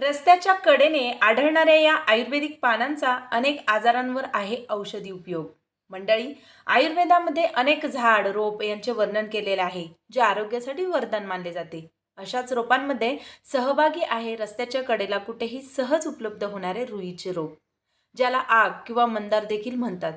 रस्त्याच्या कडेने आढळणाऱ्या या आयुर्वेदिक पानांचा अनेक आजारांवर आहे औषधी उपयोग. मंडळी आयुर्वेदामध्ये अनेक झाड रोप यांचे वर्णन केलेले आहे जे आरोग्यासाठी वरदान मानले जाते. अशाच रोपांमध्ये सहभागी आहे रस्त्याच्या कडेला कुठेही सहज उपलब्ध होणारे रुईचे रोप ज्याला आग किंवा मंदार देखील म्हणतात.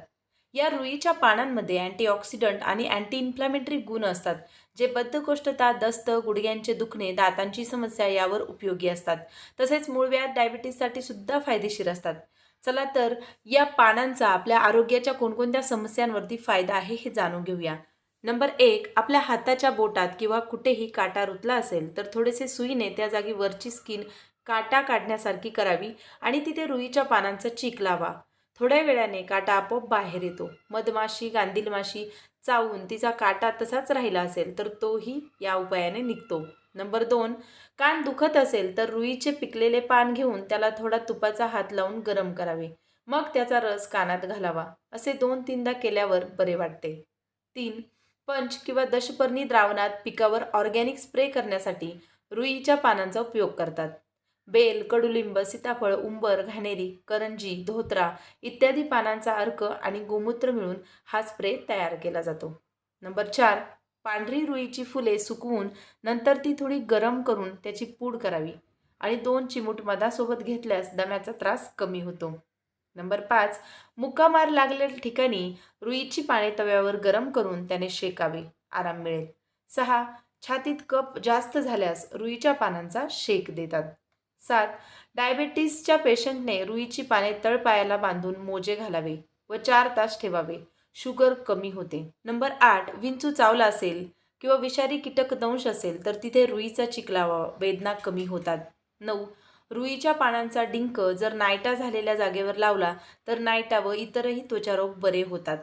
या रुईच्या पानांमध्ये अँटीऑक्सिडंट आणि अँटी इन्फ्लॅमेटरी गुण असतात जे बद्धकोष्ठता दस्त गुडघ्यांचे दुखणे दातांची समस्या यावर उपयोगी असतात. तसेच मूळव्याध डायबिटीससाठी सुद्धा फायदेशीर असतात. चला तर या पानांचा आपल्या आरोग्याच्या कोणकोणत्या समस्यांवरती फायदा आहे हे जाणून घेऊया. नंबर एक आपल्या हाताच्या बोटात किंवा कुठेही काटा रुतला असेल तर थोडेसे सुईने त्या जागी वरची स्किन काटा काढण्यासारखी करावी आणि तिथे रुईच्या पानांचा चीक लावा. थोड्या वेळाने काटा आपोआप बाहेर येतो. मधमाशी गांधील माशी चावून तिचा काटा तसाच राहिला असेल तर तोही या उपायाने निघतो. नंबर दोन कान दुखत असेल तर रुईचे पिकलेले पान घेऊन त्याला थोडा तुपाचा हात लावून गरम करावे. मग त्याचा रस कानात घालावा. असे दोन तीनदा केल्यावर बरे वाटते. तीन पंच किंवा दशपर्णी द्रावणात पिकावर ऑर्गॅनिक स्प्रे करण्यासाठी रुईच्या पानांचा उपयोग करतात. बेल कडुलिंब सीताफळ उंबर घाणेरी करंजी धोत्रा इत्यादी पानांचा अर्क आणि गोमूत्र मिळून हा स्प्रे तयार केला जातो. नंबर चार पांढरी रुईची फुले सुकवून नंतर ती थोडी गरम करून त्याची पूड करावी आणि दोन चिमूट मधासोबत घेतल्यास दम्याचा त्रास कमी होतो. नंबर पाच मुक्कामार लागलेल्या ठिकाणी रुईची पाने तव्यावर गरम करून त्याने शेकावे आराम मिळेल. सहा छातीत कप जास्त झाल्यास रुईच्या पानांचा शेक देतात. सात. डायबेटीसच्या पेशंटने रुईची पाने तळपायाला बांधून मोजे घालावे व चार तास ठेवावे. शुगर कमी होते. नंबर आठ. विंचू चावला असेल किंवा विषारी कीटक दंश असेल तर तिथे रुईचा चिकलावा वेदना कमी होतात. नऊ. रुईच्या पानांचा डिंक जर नायटा झालेल्या जागेवर लावला तर नायटा व इतरही त्वचारोग बरे होतात.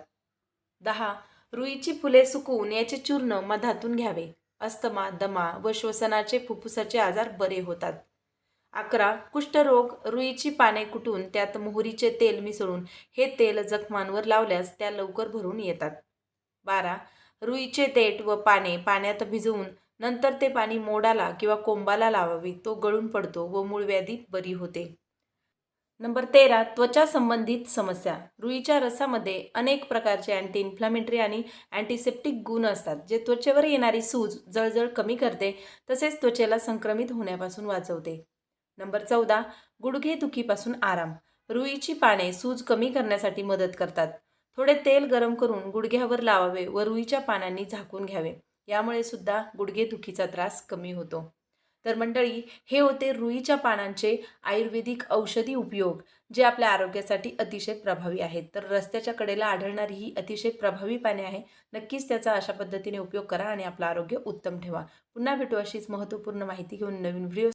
दहा. रुईची फुले सुकवून याचे चूर्ण मधातून घ्यावे. अस्थमा दमा व श्वसनाचे फुफ्फुसाचे आजार बरे होतात. अकरा कुष्ठरोग रुईची पाने कुटून त्यात मोहरीचे तेल मिसळून हे तेल जखमांवर लावल्यास त्या लवकर भरून येतात. बारा रुईचे देठ व पाने पाण्यात भिजवून नंतर ते पाणी मोडाला किंवा कोंबाला लावावे तो गळून पडतो व मूळव्याधी बरी होते. नंबर तेरा त्वचा संबंधित समस्या. रुईच्या रसामध्ये अनेक प्रकारचे अँटी इन्फ्लॅमेटरी आणि अँटीसेप्टिक गुण असतात जे त्वचेवर येणारी सूज जळजळ कमी करते तसेच त्वचेला संक्रमित होण्यापासून वाचवते. नंबर चौदा गुडघे दुखीपासून आराम. रुईची पाने सूज कमी करण्यासाठी मदत करतात. थोडे तेल गरम करून गुडघ्यावर लावावे व रुईच्या पानांनी झाकून घ्यावे. यामुळे सुद्धा गुडघे दुखीचा त्रास कमी होतो. तर मंडळी हे होते रुईच्या पानांचे आयुर्वेदिक औषधी उपयोग जे आपल्या आरोग्यासाठी अतिशय प्रभावी आहेत. तर रस्त्याच्या कडेला आढळणारी ही अतिशय प्रभावी पाने आहे नक्कीच त्याचा अशा पद्धतीने उपयोग करा आणि आपलं आरोग्य उत्तम ठेवा. पुन्हा भेटू अशीच महत्त्वपूर्ण माहिती घेऊन नवीन व्हिडिओ